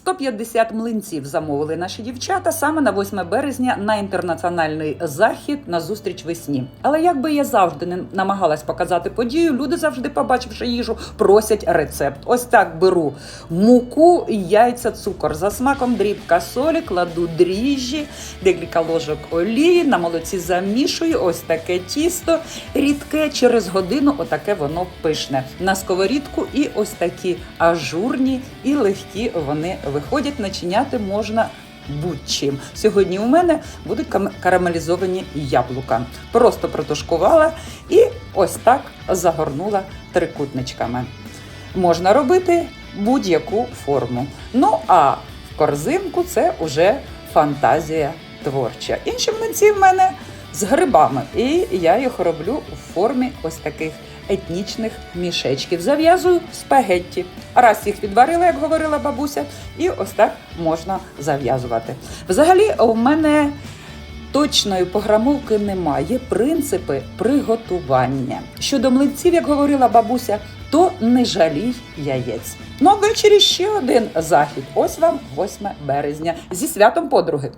150 млинців замовили наші дівчата саме на 8 березня на інтернаціональний захід на зустріч весні. Але як би я завжди не намагалась показати подію, люди завжди, побачивши їжу, просять рецепт. Ось так беру муку, яйця, цукор за смаком, дрібка солі, кладу дріжджі, декілька ложок олії, на молоці замішую. Ось таке тісто рідке. Через годину отаке воно пишне. На сковорідку і ось такі ажурні і легкі вони виходять. Начиняти можна будь-чим. Сьогодні у мене будуть карамелізовані яблука. Просто протушкувала і ось так загорнула трикутничками. Можна робити будь-яку форму. Ну а в корзинку це вже фантазія творча. Інші млинці в мене з грибами, і я їх роблю у формі ось таких етнічних мішечків. Зав'язую в спагетті. Раз їх відварила, як говорила бабуся, і ось так можна зав'язувати. Взагалі, у мене точної програмовки немає. Принципи приготування. Щодо млинців, як говорила бабуся, то не жалій яєць. Ну а ввечері ще один захід. Ось вам 8 березня зі святом подруги.